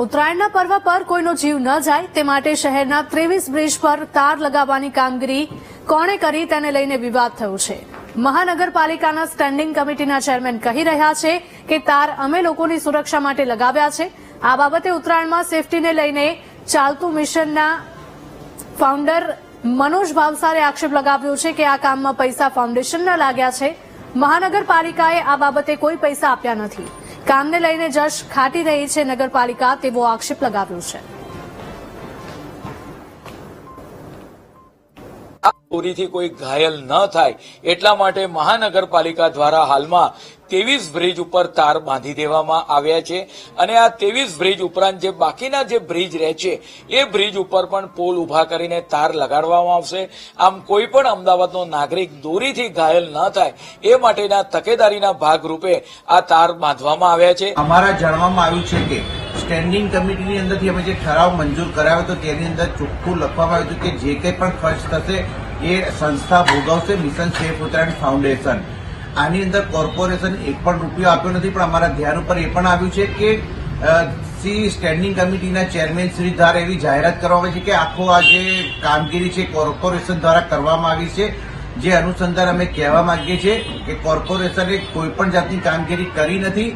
ઉત્તરાયણના પર્વ પર કોઈનો જીવ ન જાય તે માટે શહેરના ત્રેવીસ બ્રિજ પર તાર લગાવવાની કામગીરી કોણે કરી તેને લઈને વિવાદ થયો છે. મહાનગરપાલિકાના સ્ટેન્ડિંગ કમિટીના ચેરમેન કહી રહ્યા છે કે તાર અમે લોકોની સુરક્ષા માટે લગાવ્યા છે. આ બાબતે ઉત્તરાયણમાં સેફટીને લઈને ચાલતું મિશનના ફાઉન્ડર મનોજ ભાવસારે આક્ષેપ લગાવ્યો છે કે આ કામમાં પૈસા ફાઉન્ડેશનના લાગ્યા છે. મહાનગરપાલિકાએ આ બાબતે કોઈ પૈસા આપ્યા નથી. કામને લઈને જશ ખાટી રહી છે નગરપાલિકા તેવો આક્ષેપ લગાવ્યો છે. ચોરીથી કોઈ ઘાયલ ન થાય એટલા માટે મહાનગરપાલિકા દ્વારા હાલમાં ત્રેવીસ બ્રિજ ઉપર તાર બાંધી દેવામાં આવ્યા છે અને આ ત્રેવીસ બ્રિજ ઉપરાંત જે બાકીના જે બ્રિજ રહે છે, એ બ્રિજ ઉપર પણ પોલ ઊભા કરીને તાર લગાડવામાં આવશે. આમ કોઈ પણ અમદાવાદનો નાગરિક દોરીથી ઘાયલ ન થાય, એ માટેના તકેદારીના ભાગરૂપે આ તાર બાંધવામાં આવ્યા છે. અમારા જાણવામાં આવ્યું છે કે સ્ટેન્ડિંગ કમિટીની અંદરથી અમે જે ઠરાવ મંજૂર કરાવ્યો હતો, તેની અંદર ચોખ્ખું લખવામાં આવ્યું હતું કે જે કંઈ પણ ખર્ચ થશે, એ સંસ્થા ભોગવશે મિશન સેફ ઉત્તરાયણ ફાઉન્ડેશન. આની અંદર કોર્પોરેશન એક પણ રૂપિયો આપ્યો નથી, પણ અમારા ધ્યાન ઉપર એ પણ આવ્યું છે કે સી સ્ટેન્ડિંગ કમિટીના ચેરમેન શ્રી દ્વારા એવી જાહેરાત કરવામાં આવી છે કે આખો આ જે કામગીરી છે કોર્પોરેશન દ્વારા કરવામાં આવી છે. જે અનુસંધાન અમે કહેવા માંગીએ છીએ કે કોર્પોરેશને કોઈ પણ જાતની કામગીરી કરી નથી.